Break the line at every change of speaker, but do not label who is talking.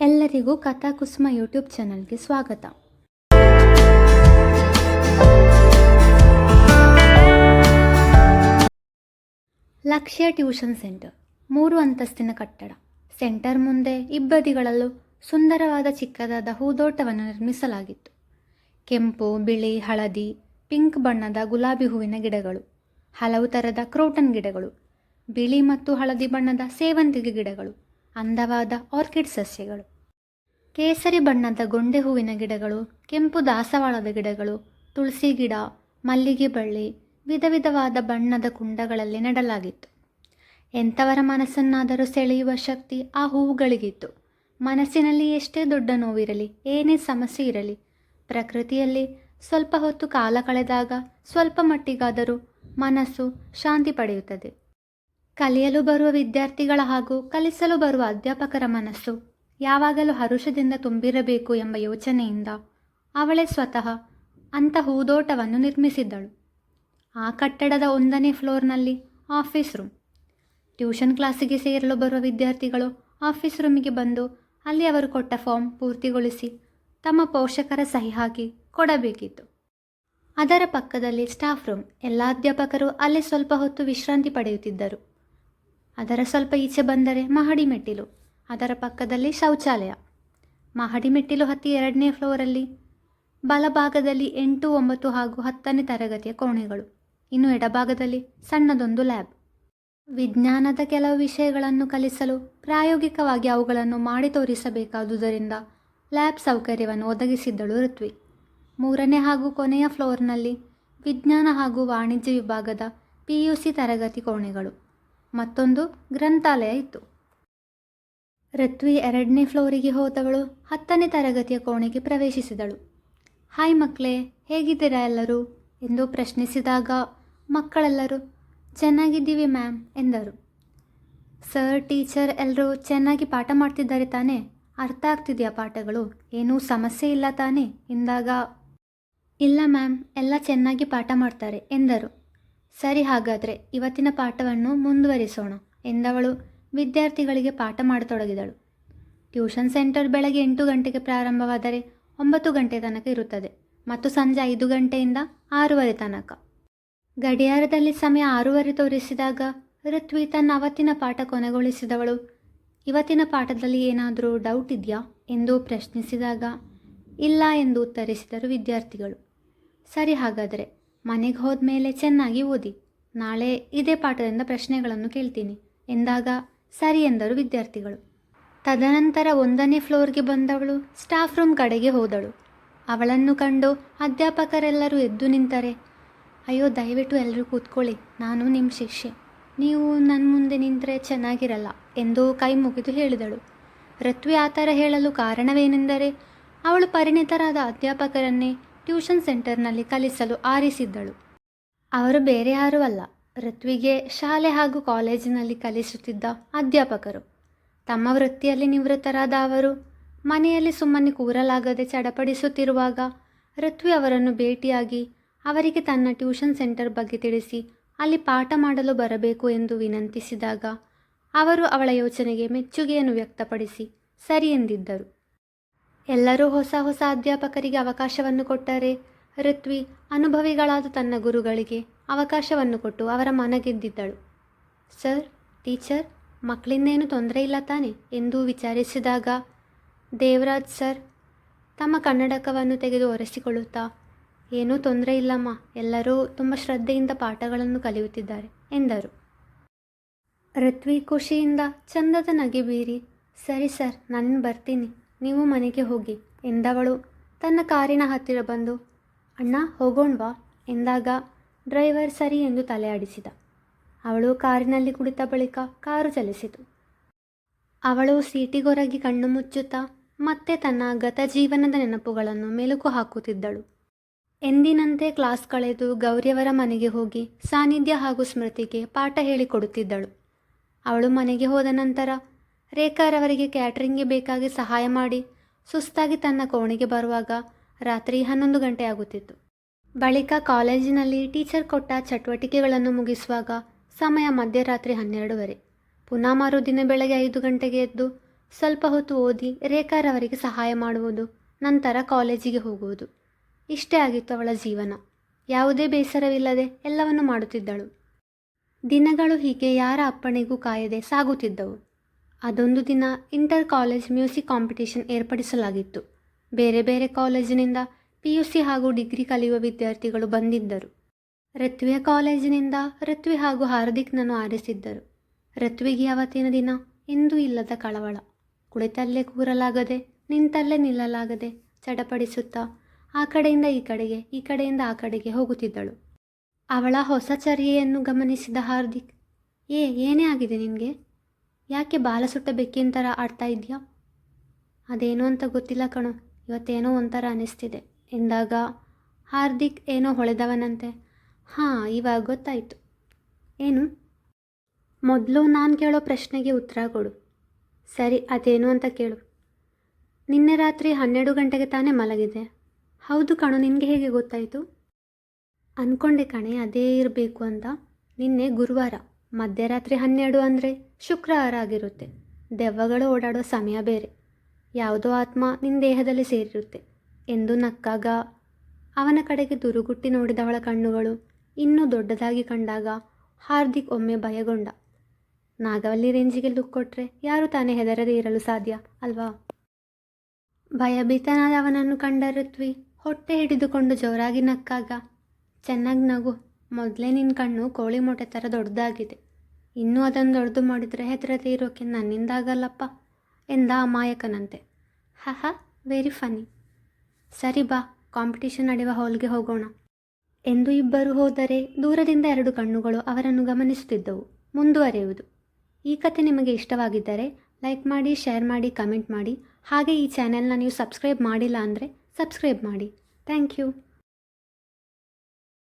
ಎಲ್ಲರಿಗೂ ಕಥಾಕುಸುಮ ಯೂಟ್ಯೂಬ್ ಚಾನಲ್ಗೆ ಸ್ವಾಗತ. ಲಕ್ಷ್ಯ ಟ್ಯೂಷನ್ ಸೆಂಟರ್, ಮೂರು ಅಂತಸ್ತಿನ ಕಟ್ಟಡ. ಸೆಂಟರ್ ಮುಂದೆ ಇಬ್ಬದಿಗಳಲ್ಲೂ ಸುಂದರವಾದ ಚಿಕ್ಕದಾದ ಹೂದೋಟವನ್ನು ನಿರ್ಮಿಸಲಾಗಿತ್ತು. ಕೆಂಪು, ಬಿಳಿ, ಹಳದಿ, ಪಿಂಕ್ ಬಣ್ಣದ ಗುಲಾಬಿ ಹೂವಿನ ಗಿಡಗಳು, ಹಲವು ಥರದ ಕ್ರೋಟನ್ ಗಿಡಗಳು, ಬಿಳಿ ಮತ್ತು ಹಳದಿ ಬಣ್ಣದ ಸೇವಂತಿಗೆ ಗಿಡಗಳು ಅಂದವಾದ ಆರ್ಕಿಡ್ ಸಸ್ಯಗಳು. ಕೇಸರಿ ಬಣ್ಣದ ಗೊಂಡೆ ಹೂವಿನ ಗಿಡಗಳು, ಕೆಂಪು ದಾಸವಾಳದ ಗಿಡಗಳು, ತುಳಸಿ ಗಿಡ, ಮಲ್ಲಿಗೆ ಬಳ್ಳಿ ವಿಧ ವಿಧವಾದ ಬಣ್ಣದ ಕುಂಡಗಳಲ್ಲಿ ನೆಡಲಾಗಿತ್ತು. ಎಂಥವರ ಮನಸ್ಸನ್ನಾದರೂ ಸೆಳೆಯುವ ಶಕ್ತಿ ಆ ಹೂವುಗಳಿಗಿತ್ತು. ಮನಸ್ಸಿನಲ್ಲಿ ಎಷ್ಟೇ ದೊಡ್ಡ ನೋವಿರಲಿ, ಏನೇ ಸಮಸ್ಯೆ ಇರಲಿ, ಪ್ರಕೃತಿಯಲ್ಲಿ ಸ್ವಲ್ಪ ಹೊತ್ತು ಕಾಲ ಕಳೆದಾಗ ಸ್ವಲ್ಪ ಮಟ್ಟಿಗಾದರೂ ಮನಸ್ಸು ಶಾಂತಿ ಪಡೆಯುತ್ತದೆ. ಕಲಿಯಲು ಬರುವ ವಿದ್ಯಾರ್ಥಿಗಳ ಹಾಗೂ ಕಲಿಸಲು ಬರುವ ಅಧ್ಯಾಪಕರ ಮನಸ್ಸು ಯಾವಾಗಲೂ ಹರುಷದಿಂದ ತುಂಬಿರಬೇಕು ಎಂಬ ಯೋಚನೆಯಿಂದ ಅವಳೇ ಸ್ವತಃ ಅಂಥ ಹೂದೋಟವನ್ನು ನಿರ್ಮಿಸಿದ್ದಳು. ಆ ಕಟ್ಟಡದ ಒಂದನೇ ಫ್ಲೋರ್ನಲ್ಲಿ ಆಫೀಸ್ ರೂಮ್. ಟ್ಯೂಷನ್ ಕ್ಲಾಸಿಗೆ ಸೇರಲು ಬರುವ ವಿದ್ಯಾರ್ಥಿಗಳು ಆಫೀಸ್ ರೂಮಿಗೆ ಬಂದು ಅಲ್ಲಿ ಅವರು ಕೊಟ್ಟ ಫಾರ್ಮ್ ಪೂರ್ತಿಗೊಳಿಸಿ ತಮ್ಮ ಪೋಷಕರ ಸಹಿ ಹಾಕಿ ಕೊಡಬೇಕಿತ್ತು. ಅದರ ಪಕ್ಕದಲ್ಲಿ ಸ್ಟಾಫ್ ರೂಮ್. ಎಲ್ಲ ಅಧ್ಯಾಪಕರು ಅಲ್ಲಿ ಸ್ವಲ್ಪ ಹೊತ್ತು ವಿಶ್ರಾಂತಿ ಪಡೆಯುತ್ತಿದ್ದರು. ಅದರ ಸ್ವಲ್ಪ ಈಚೆ ಬಂದರೆ ಮಹಡಿ ಮೆಟ್ಟಿಲು ಅದರ ಪಕ್ಕದಲ್ಲಿ ಶೌಚಾಲಯ. ಮಹಡಿ ಮೆಟ್ಟಿಲು ಹತ್ತಿ ಎರಡನೇ ಫ್ಲೋರಲ್ಲಿ, ಬಲಭಾಗದಲ್ಲಿ ಎಂಟು, ಒಂಬತ್ತು ಹಾಗೂ ಹತ್ತನೇ ತರಗತಿಯ ಕೋಣೆಗಳು. ಇನ್ನು ಎಡಭಾಗದಲ್ಲಿ ಸಣ್ಣದೊಂದು ಲ್ಯಾಬ್. ವಿಜ್ಞಾನದ ಕೆಲವು ವಿಷಯಗಳನ್ನು ಕಲಿಸಲು ಪ್ರಾಯೋಗಿಕವಾಗಿ ಅವುಗಳನ್ನು ಮಾಡಿ ತೋರಿಸಬೇಕಾದುದರಿಂದ ಲ್ಯಾಬ್ ಸೌಕರ್ಯವನ್ನು ಒದಗಿಸಿದ್ದಳು ಋತ್ವಿ. ಮೂರನೇ ಹಾಗೂ ಕೊನೆಯ ಫ್ಲೋರ್ನಲ್ಲಿ ವಿಜ್ಞಾನ ಹಾಗೂ ವಾಣಿಜ್ಯ ವಿಭಾಗದ ಪಿ ಯು ಸಿ ತರಗತಿ ಕೋಣೆಗಳು. ಮತ್ತೊಂದು ಗ್ರಂಥಾಲಯ ಇತ್ತು. ರತ್ವಿ ಎರಡನೇ ಫ್ಲೋರಿಗೆ ಹೋದವಳು ಹತ್ತನೇ ತರಗತಿಯ ಕೋಣೆಗೆ ಪ್ರವೇಶಿಸಿದಳು. ಹಾಯ್ ಮಕ್ಕಳೇ, ಹೇಗಿದ್ದೀರಾ ಎಲ್ಲರೂ? ಎಂದು ಪ್ರಶ್ನಿಸಿದಾಗ ಮಕ್ಕಳೆಲ್ಲರೂ, ಚೆನ್ನಾಗಿದ್ದೀವಿ ಮ್ಯಾಮ್, ಎಂದರು. ಸರ್, ಟೀಚರ್ ಎಲ್ಲರೂ ಚೆನ್ನಾಗಿ ಪಾಠ ಮಾಡ್ತಿದ್ದಾರೆ ತಾನೇ? ಅರ್ಥ ಆಗ್ತಿದೆಯಾ ಪಾಠಗಳು? ಏನೂ ಸಮಸ್ಯೆ ಇಲ್ಲ ತಾನೇ? ಎಂದಾಗ, ಇಲ್ಲ ಮ್ಯಾಮ್, ಎಲ್ಲ ಚೆನ್ನಾಗಿ ಪಾಠ ಮಾಡ್ತಾರೆ, ಎಂದರು. ಸರಿ ಹಾಗಾದರೆ ಇವತ್ತಿನ ಪಾಠವನ್ನು ಮುಂದುವರಿಸೋಣ ಎಂದವಳು ವಿದ್ಯಾರ್ಥಿಗಳಿಗೆ ಪಾಠ ಮಾಡತೊಡಗಿದಳು. ಟ್ಯೂಷನ್ ಸೆಂಟರ್ ಬೆಳಗ್ಗೆ ಎಂಟು ಗಂಟೆಗೆ ಪ್ರಾರಂಭವಾದರೆ ಒಂಬತ್ತು ಗಂಟೆ ತನಕ ಇರುತ್ತದೆ ಮತ್ತು ಸಂಜೆ ಐದು ಗಂಟೆಯಿಂದ ಆರೂವರೆ ತನಕ. ಗಡಿಯಾರದಲ್ಲಿ ಸಮಯ ಆರೂವರೆ ತೋರಿಸಿದಾಗ ಋತ್ವಿ ತನ್ನ ಅವತ್ತಿನ ಪಾಠ ಕೊನೆಗೊಳಿಸಿದವಳು, ಇವತ್ತಿನ ಪಾಠದಲ್ಲಿ ಏನಾದರೂ ಡೌಟ್ ಇದೆಯಾ? ಎಂದು ಪ್ರಶ್ನಿಸಿದಾಗ, ಇಲ್ಲ ಎಂದು ಉತ್ತರಿಸಿದರು ವಿದ್ಯಾರ್ಥಿಗಳು. ಸರಿ ಹಾಗಾದರೆ ಮನೆಗೆ ಹೋದ ಮೇಲೆ ಚೆನ್ನಾಗಿ ಓದಿ. ನಾಳೆ ಇದೇ ಪಾಠದಿಂದ ಪ್ರಶ್ನೆಗಳನ್ನು ಕೇಳ್ತೀನಿ. ಎಂದಾಗ, ಸರಿ ಎಂದರು ವಿದ್ಯಾರ್ಥಿಗಳು. ತದನಂತರ ಒಂದನೇ ಫ್ಲೋರ್ಗೆ ಬಂದವಳು, ಸ್ಟಾಫ್ ರೂಮ್ ಕಡೆಗೆ ಹೋದಳು. ಅವಳನ್ನು ಕಂಡು ಅಧ್ಯಾಪಕರೆಲ್ಲರೂ ಎದ್ದು ನಿಂತರೆ, ಅಯ್ಯೋ, ದಯವಿಟ್ಟು ಎಲ್ಲರೂ ಕೂತ್ಕೊಳ್ಳಿ. ನಾನು ನಿಮ್ಮ ಶಿಷ್ಯೆ. ನೀವು ನನ್ನ ಮುಂದೆ ನಿಂತರೆ ಚೆನ್ನಾಗಿರಲ್ಲ ಎಂದು ಕೈ ಮುಗಿದು ಹೇಳಿದಳು. ರತ್ವಿ ಆ ಥರ ಹೇಳಲು ಕಾರಣವೇನೆಂದರೆ, ಅವಳು ಪರಿಣಿತರಾದ ಅಧ್ಯಾಪಕರನ್ನೇ ಟ್ಯೂಷನ್ ಸೆಂಟರ್ನಲ್ಲಿ ಕಲಿಸಲು ಆರಿಸಿದ್ದಳು. ಅವರು ಬೇರೆ ಯಾರೂ ಅಲ್ಲ, ಋತ್ವಿಗೆ ಶಾಲೆ ಹಾಗೂ ಕಾಲೇಜಿನಲ್ಲಿ ಕಲಿಸುತ್ತಿದ್ದ ಅಧ್ಯಾಪಕರು. ತಮ್ಮ ವೃತ್ತಿಯಲ್ಲಿ ನಿವೃತ್ತರಾದ ಅವರು ಮನೆಯಲ್ಲಿ ಸುಮ್ಮನೆ ಕೂರಲಾಗದೆ ಚಡಪಡಿಸುತ್ತಿರುವಾಗ ಋತ್ವಿ ಅವರನ್ನು ಭೇಟಿಯಾಗಿ ಅವರಿಗೆ ತನ್ನ ಟ್ಯೂಷನ್ ಸೆಂಟರ್ ಬಗ್ಗೆ ತಿಳಿಸಿ ಅಲ್ಲಿ ಪಾಠ ಮಾಡಲು ಬರಬೇಕು ಎಂದು ವಿನಂತಿಸಿದಾಗ ಅವರು ಅವಳ ಯೋಚನೆಗೆ ಮೆಚ್ಚುಗೆಯನ್ನು ವ್ಯಕ್ತಪಡಿಸಿ ಸರಿ ಎಂದಿದ್ದರು. ಎಲ್ಲರೂ ಹೊಸ ಹೊಸ ಅಧ್ಯಾಪಕರಿಗೆ ಅವಕಾಶವನ್ನು ಕೊಟ್ಟರೆ, ಋತ್ವಿ ಅನುಭವಿಗಳಾದ ತನ್ನ ಗುರುಗಳಿಗೆ ಅವಕಾಶವನ್ನು ಕೊಟ್ಟು ಅವರ ಮನ ಗೆದ್ದಿದ್ದಳು ಸರ್, ಟೀಚರ್, ಮಕ್ಕಳಿಂದೇನು ತೊಂದರೆ ಇಲ್ಲ ತಾನೆ? ಎಂದು ವಿಚಾರಿಸಿದಾಗ, ದೇವರಾಜ್ ಸರ್, ತಮ್ಮ ಕನ್ನಡಕವನ್ನು ತೆಗೆದು ಒರೆಸಿಕೊಳ್ಳುತ್ತಾ, ಏನೂ ತೊಂದರೆ ಇಲ್ಲಮ್ಮ, ಎಲ್ಲರೂ ತುಂಬ ಶ್ರದ್ಧೆಯಿಂದ ಪಾಠಗಳನ್ನು ಕಲಿಯುತ್ತಿದ್ದಾರೆ, ಎಂದರು. ಋತ್ವಿ ಖುಷಿಯಿಂದ ಚಂದದ ನಗೆ ಬೀರಿ, ಸರಿ ಸರ್, ನಾನು ಬರ್ತೀನಿ. ನೀವು ಮನೆಗೆ ಹೋಗಿ ಎಂದವಳು. ತನ್ನ ಕಾರಿನ ಹತ್ತಿರ ಬಂದು, ಅಣ್ಣ, ಹೋಗೋಣ್ವಾ? ಎಂದಾಗ ಡ್ರೈವರ್ ಸರಿ ಎಂದು ತಲೆ ಆಡಿಸಿದ. ಅವಳು ಕಾರಿನಲ್ಲಿ ಕುಳಿತ ಬಳಿಕ ಕಾರು ಚಲಿಸಿತು. ಅವಳು ಸೀಟಿಗೊರಗಿ ಕಣ್ಣು ಮುಚ್ಚುತ್ತಾ ಮತ್ತೆ ತನ್ನ ಗತ ಜೀವನದ ನೆನಪುಗಳನ್ನು ಮೆಲುಕು ಹಾಕುತ್ತಿದ್ದಳು. ಎಂದಿನಂತೆ ಕ್ಲಾಸ್ ಕಳೆದು ಗೌರಿಯವರ ಮನೆಗೆ ಹೋಗಿ ಸಾನ್ನಿಧ್ಯ ಹಾಗೂ ಸ್ಮೃತಿಗೆ ಪಾಠ ಹೇಳಿಕೊಡುತ್ತಿದ್ದಳು. ಅವಳು ಮನೆಗೆ ಹೋದ ನಂತರ ರೇಖಾರವರಿಗೆ ಕ್ಯಾಟ್ರಿಂಗ್ಗೆ ಬೇಕಾಗಿ ಸಹಾಯ ಮಾಡಿ ಸುಸ್ತಾಗಿ ತನ್ನ ಕೋಣೆಗೆ ಬರುವಾಗ ರಾತ್ರಿ ಹನ್ನೊಂದು ಗಂಟೆ ಆಗುತ್ತಿತ್ತು. ಬಳಿಕ ಕಾಲೇಜಿನಲ್ಲಿ ಟೀಚರ್ ಕೊಟ್ಟ ಚಟುವಟಿಕೆಗಳನ್ನು ಮುಗಿಸುವಾಗ ಸಮಯ ಮಧ್ಯರಾತ್ರಿ ಹನ್ನೆರಡುವರೆ. ಪುನಃ ಮರುದಿನ ಬೆಳಗ್ಗೆ ಐದು ಗಂಟೆಗೆ ಎದ್ದು ಸ್ವಲ್ಪ ಹೊತ್ತು ಓದಿ ರೇಖಾರವರಿಗೆ ಸಹಾಯ ಮಾಡುವುದು ನಂತರ ಕಾಲೇಜಿಗೆ ಹೋಗುವುದು. ಇಷ್ಟೇ ಆಗಿತ್ತು ಅವಳ ಜೀವನ. ಯಾವುದೇ ಬೇಸರವಿಲ್ಲದೆ ಎಲ್ಲವನ್ನು ಮಾಡುತ್ತಿದ್ದಳು. ದಿನಗಳು ಹೀಗೆ ಯಾರ ಅಪ್ಪಣೆಗೂ ಕಾಯದೆ ಸಾಗುತ್ತಿದ್ದವು. ಅದೊಂದು ದಿನ ಇಂಟರ್ ಕಾಲೇಜ್ ಮ್ಯೂಸಿಕ್ ಕಾಂಪಿಟೇಷನ್ ಏರ್ಪಡಿಸಲಾಗಿತ್ತು. ಬೇರೆ ಬೇರೆ ಕಾಲೇಜಿನಿಂದ ಪಿ ಯು ಸಿ ಹಾಗೂ ಡಿಗ್ರಿ ಕಲಿಯುವ ವಿದ್ಯಾರ್ಥಿಗಳು ಬಂದಿದ್ದರು. ಋತ್ವಿಯ ಕಾಲೇಜಿನಿಂದ ಋತ್ವಿ ಹಾಗೂ ಹಾರ್ದಿಕ್ನನ್ನು ಆರಿಸಿದ್ದರು. ಋತ್ವಿಗೆ ಅವತ್ತಿನ ದಿನ ಎಂದೂ ಇಲ್ಲದ ಕಳವಳ. ಕುಳಿತಲ್ಲೇ ಕೂರಲಾಗದೆ, ನಿಂತಲ್ಲೇ ನಿಲ್ಲಲಾಗದೆ ಚಡಪಡಿಸುತ್ತಾ ಆ ಕಡೆಯಿಂದ ಈ ಕಡೆಗೆ, ಈ ಕಡೆಯಿಂದ ಆ ಕಡೆಗೆ ಹೋಗುತ್ತಿದ್ದಳು. ಅವಳ ಹೊಸ ಚರ್ಯೆಯನ್ನು ಗಮನಿಸಿದ ಹಾರ್ದಿಕ್, ಏ, ಏನೇ ಆಗಿದೆ ನಿನಗೆ? ಯಾಕೆ ಬಾಲ ಸುಟ್ಟ ಬೆಕ್ಕಿನ ಥರ ಆಡ್ತಾ ಇದೆಯಾ? ಅದೇನು ಅಂತ ಗೊತ್ತಿಲ್ಲ ಕಣೋ. ಇವತ್ತೇನೋ ಒಂಥರ ಅನಿಸ್ತಿದೆ. ಎಂದಾಗ ಹಾರ್ದಿಕ್ ಏನೋ ಹೊಳೆದವನಂತೆ. ಹಾಂ, ಇವಾಗ ಗೊತ್ತಾಯಿತು. ಏನು? ಮೊದಲು ನಾನು ಕೇಳೋ ಪ್ರಶ್ನೆಗೆ ಉತ್ತರ ಕೊಡು. ಸರಿ, ಅದೇನು ಅಂತ ಕೇಳು. ನಿನ್ನೆ ರಾತ್ರಿ ಹನ್ನೆರಡು ಗಂಟೆಗೆ ತಾನೇ ಮಲಗಿದೆ ಹೌದು ಕಣೋ, ನಿನಗೆ ಹೇಗೆ ಗೊತ್ತಾಯಿತು? ಅಂದ್ಕೊಂಡೆ ಕಣೆ, ಅದೇ ಇರಬೇಕು ಅಂತ. ನಿನ್ನೆ ಗುರುವಾರ. ಮಧ್ಯರಾತ್ರಿ ಹನ್ನೆರಡು ಅಂದರೆ ಶುಕ್ರವಾರ ಆಗಿರುತ್ತೆ. ದೆವ್ವಗಳು ಓಡಾಡೋ ಸಮಯ ಬೇರೆ. ಯಾವುದೋ ಆತ್ಮ ನಿನ್ನ ದೇಹದಲ್ಲಿ ಸೇರಿರುತ್ತೆ. ಎಂದು ನಕ್ಕಾಗ ಅವನ ಕಡೆಗೆ ದುರುಗುಟ್ಟಿ ನೋಡಿದವಳ ಕಣ್ಣುಗಳು ಇನ್ನೂ ದೊಡ್ಡದಾಗಿ ಕಂಡಾಗ ಹಾರ್ದಿಕ್ ಒಮ್ಮೆ ಭಯಗೊಂಡ. ನಾಗವಲ್ಲಿ ರೇಂಜಿಗೆ ಲುಕ್ ಕೊಟ್ಟರೆ ಯಾರು ತಾನೇ ಹೆದರದೇ ಇರಲು ಸಾಧ್ಯ ಅಲ್ವಾ? ಭಯಭೀತನಾದ ಅವನನ್ನು ಕಂಡ ಋತ್ವಿ ಹೊಟ್ಟೆ ಹಿಡಿದುಕೊಂಡು ಜೋರಾಗಿ ನಕ್ಕಾಗ, ಚೆನ್ನಾಗಿ ನಗು. ಮೊದಲೇ ನಿನ್ನ ಕಣ್ಣು ಕೋಳಿ ಮೊಟ್ಟೆ ಥರ ದೊಡ್ಡದಾಗಿದೆ. ಇನ್ನೂ ಅದನ್ನು ದೊಡ್ಡದು ಮಾಡಿದರೆ ಹೆದರದೇ ಇರೋಕೆ ನನ್ನಿಂದ ಆಗಲ್ಲಪ್ಪ ಎಂದ ಅಮಾಯಕನಂತೆ. ಹಹ ವೆರಿ ಫನಿ ಸರಿ ಬಾ ಕಾಂಪಿಟೇಷನ್ ನಡೆಯುವ ಹಾಲ್ಗೆ ಹೋಗೋಣ ಎಂದು ಇಬ್ಬರು ಹೋದರೆ ದೂರದಿಂದ ಎರಡು ಕಣ್ಣುಗಳು ಅವರನ್ನು ಗಮನಿಸುತ್ತಿದ್ದವು. ಮುಂದುವರೆಯುವುದು. ಈ ಕಥೆ ನಿಮಗೆ ಇಷ್ಟವಾಗಿದ್ದರೆ ಲೈಕ್ ಮಾಡಿ ಶೇರ್ ಮಾಡಿ ಕಮೆಂಟ್ ಮಾಡಿ. ಹಾಗೆ ಈ ಚಾನೆಲ್ನ ನೀವು ಸಬ್ಸ್ಕ್ರೈಬ್ ಮಾಡಿಲ್ಲ ಅಂದರೆ ಸಬ್ಸ್ಕ್ರೈಬ್ ಮಾಡಿ. Thank you